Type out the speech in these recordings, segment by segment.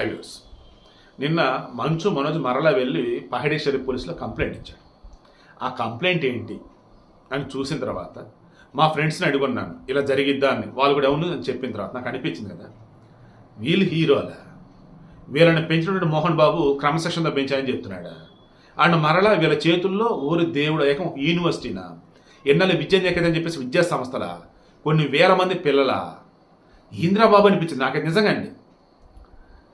Highways. నిన్న మంచు మనోజ్ మరలా వెళ్ళి పహడేశ్వరి పోలీసులో కంప్లైంట్ ఇచ్చాడు. ఆ కంప్లైంట్ ఏంటి అని చూసిన తర్వాత మా ఫ్రెండ్స్ని అడుగున్నాను. ఇలా జరిగిద్దా అని. వాళ్ళు కూడా అవును అని చెప్పిన తర్వాత నాకు అనిపించింది కదా. వీళ్ళు హీరోలా? వీళ్ళని పెంచినటువంటి మోహన్ బాబు క్రమశిక్షణతో పెంచాయని చెప్తున్నాడు? అండ్ మరలా వీళ్ళ చేతుల్లో ఊరి దేవుడు ఏకం యూనివర్సిటీనా? ఎన్నెల విద్య అని చెప్పేసి విద్యా సంస్థల కొన్ని వేల మంది పిల్లల? ఇంద్రబాబు అనిపించింది. నాకు నిజంగా అండి.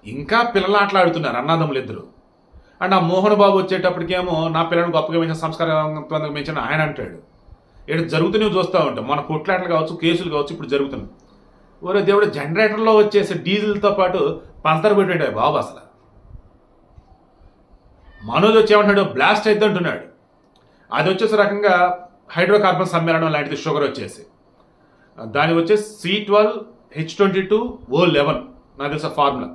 ఇంకా పిల్లలు ఆటలాడుతున్నారు అన్నదమ్ములు ఇద్దరు. అండ్ ఆ మోహన్ బాబు వచ్చేటప్పటికేమో నా పిల్లలను గొప్పగా పెంచిన సంస్కారవంతంగా పెంచిన ఆయన అంటాడు. ఇక్కడ జరుగుతూనే చూస్తూ ఉంటాం మన కొట్లాటలు కావచ్చు కేసులు కావచ్చు ఇప్పుడు జరుగుతున్నాయి. ఓరే దేవుడు జనరేటర్లో వచ్చేసి డీజిల్తో పాటు పంచదార పెట్టాడు బాబు అసలు. మనోజ్ వచ్చేమంటాడు బ్లాస్ట్ అయితే అంటున్నాడు. అది వచ్చేసి రకంగా హైడ్రోకార్బన్ సమ్మేళనం లాంటిది షుగర్ వచ్చేసి. దాని వచ్చేసి C twelve H twenty two O eleven. నాకు తెలుసు ఫార్ములా.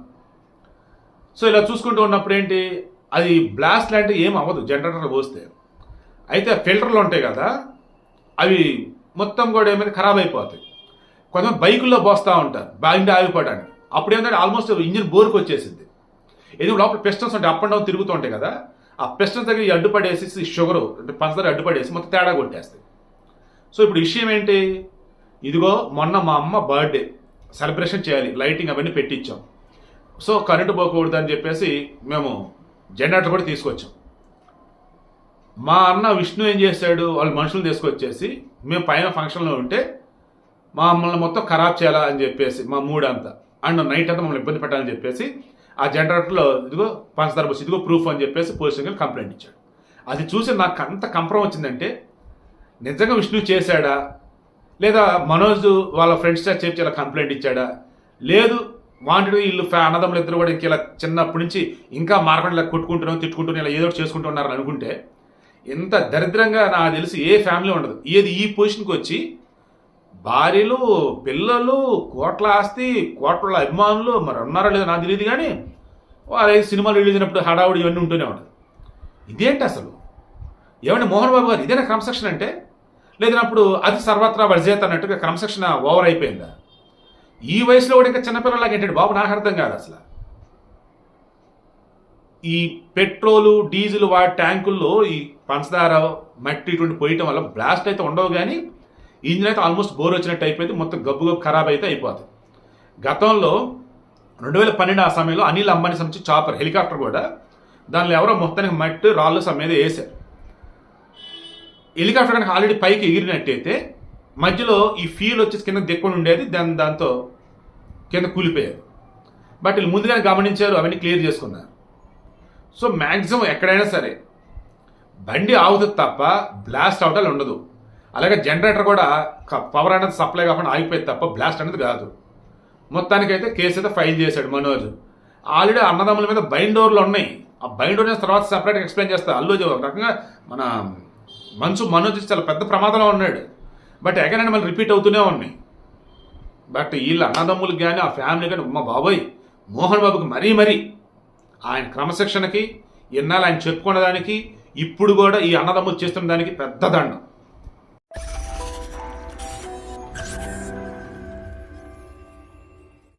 సో ఇలా చూసుకుంటూ ఉన్నప్పుడు ఏంటి? అది బ్లాస్ట్ లాంటివి ఏం అవ్వదు జనరేటర్ పోస్తే. అయితే ఫిల్టర్లు ఉంటాయి కదా అవి మొత్తం కూడా ఏమైనా ఖరాబ్ అయిపోతాయి. కొంతమంది బైకుల్లో పోస్తూ ఉంటారు బండి ఆగిపోవడానికి. అప్పుడు ఏంటంటే ఆల్మోస్ట్ ఇంజిన్ బోర్కి వచ్చేసింది. ఎందుకు లోపల పెస్టన్స్ ఉంటాయి అప్ అండ్ డౌన్ తిరుగుతూ ఉంటాయి కదా ఆ పెస్టన్స్ దగ్గర అడ్డుపడేసి షుగర్ అంటే పంచదార అడ్డుపడేసి మొత్తం తేడా కొట్టేస్తాయి. సో ఇప్పుడు విషయం ఏంటి? ఇదిగో మొన్న మా అమ్మ బర్త్డే సెలబ్రేషన్ చేయాలి లైటింగ్ అవన్నీ పెట్టించాం. సో కరెంటు పోకూడదు అని చెప్పేసి మేము జనరేటర్ కూడా తీసుకొచ్చాం. మా అన్న విష్ణు ఏం చేశాడు? వాళ్ళు మనుషులు తీసుకొచ్చేసి మేము పైన ఫంక్షన్లో ఉంటే మమ్మల్ని మొత్తం ఖరాబ్ చేయాలా అని చెప్పేసి మా మూడ్ అంతా అండ్ నైట్ అంతా మమ్మల్ని ఇబ్బంది పెట్టాలని చెప్పేసి ఆ జనరేటర్లో ఇదిగో పంచదార బస్సు ఇదిగో ప్రూఫ్ అని చెప్పేసి పోలీస్ స్టేషన్కి కంప్లైంట్ ఇచ్చాడు. అది చూసి నాకు అంత కంపరం వచ్చిందంటే నిజంగా విష్ణు చేశాడా? లేదా మనోజ్ వాళ్ళ ఫ్రెండ్స్ చెప్పి ఇలా కంప్లైంట్ ఇచ్చాడా? లేదు వాంటెడ్ వీళ్ళు అన్నదమ్ములు ఇద్దరు కూడా ఇలా చిన్నప్పటి నుంచి ఇంకా మారకుండా ఇలా కొట్టుకుంటున్నాం తిట్టుకుంటున్నాం ఇలా ఏదో ఒకటి చేసుకుంటున్నారని అనుకుంటే ఇంత దరిద్రంగా నాకు తెలిసి ఏ ఫ్యామిలీ ఉండదు. ఏది ఈ పొజిషన్కి వచ్చి భార్యలు పిల్లలు కోట్ల ఆస్తి కోట్ల అభిమానులు మరి ఉన్నారో లేదో నాకు తెలియదు కానీ వారు సినిమాలు రిలీజ్ అయినప్పుడు హడావుడి ఇవన్నీ ఉంటూనే ఉండదు ఇదేంటి అసలు? ఏమంటే మోహన్ బాబు గారు ఇదేనా క్రమశిక్షణ అంటే? లేదన్నప్పుడు అది సర్వత్రా వర్జేత అన్నట్టుగా క్రమశిక్షణ ఓవర్ అయిపోయిందా? ఈ వయసులో కూడా ఇంకా చిన్నపిల్లలాగా ఏంటాడు? బాబు నాకు అర్థం కాదు అసలు. ఈ పెట్రోలు డీజిల్ వాటి ట్యాంకుల్లో ఈ పంచదార మట్టి ఇటువంటి పోయటం వల్ల బ్లాస్ట్ అయితే ఉండవు కానీ ఇంజిన్ అయితే ఆల్మోస్ట్ బోర్ వచ్చినట్టు అయిపోయింది. మొత్తం గబ్బు గబ్బు ఖరాబ్ అయితే అయిపోతుంది గతంలో రెండు వేల పన్నెండు ఆ సమయంలో అనిల్ అంబానీ సంబంధించి చాపర్ హెలికాప్టర్ కూడా దానిలో ఎవరో మొత్తానికి మట్టి రాళ్ళు సమ్ వేశారు. హెలికాప్టర్ కనుక ఆల్రెడీ పైకి ఎగిరినట్టయితే మధ్యలో ఈ ఫీల్ వచ్చేసి కింద దిక్కుని ఉండేది దాని దాంతో కింద కూలిపోయేది. బట్ వీళ్ళు ముందుగానే గమనించారు అవన్నీ క్లియర్ చేసుకున్నారు. సో మ్యాక్సిమం ఎక్కడైనా సరే బండి ఆగుతుంది తప్ప బ్లాస్ట్ అవటాలు ఉండదు. అలాగే జనరేటర్ కూడా పవర్ అనేది సప్లై కాకుండా ఆగిపోయేది తప్ప బ్లాస్ట్ అనేది కాదు. మొత్తానికైతే కేసు అయితే ఫైల్ చేశాడు మనోజ్. ఆల్రెడీ అన్నదమ్ముల మీద బైండోర్లు ఉన్నాయి. ఆ బైండోర్ తర్వాత సపరేట్గా ఎక్స్ప్లెయిన్ చేస్తా. అల్లు ఒక రకంగా మన మంచు మనోజ్ చాలా పెద్ద ప్రమాదంలో ఉన్నాడు. బట్ అగైన్ అండ్ మళ్ళీ రిపీట్ అవుతూనే ఉన్నాయి. బట్ వీళ్ళ అన్నదమ్ములకు కానీ ఆ ఫ్యామిలీ కానీ మా బాబోయ్ మోహన్ బాబుకి మరీ మరీ ఆయన క్రమశిక్షణకి ఎన్నాళ్ళు ఆయన చెప్పుకున్న దానికి ఇప్పుడు కూడా ఈ అన్నదమ్ములు చేస్తున్న దానికి పెద్ద దండం.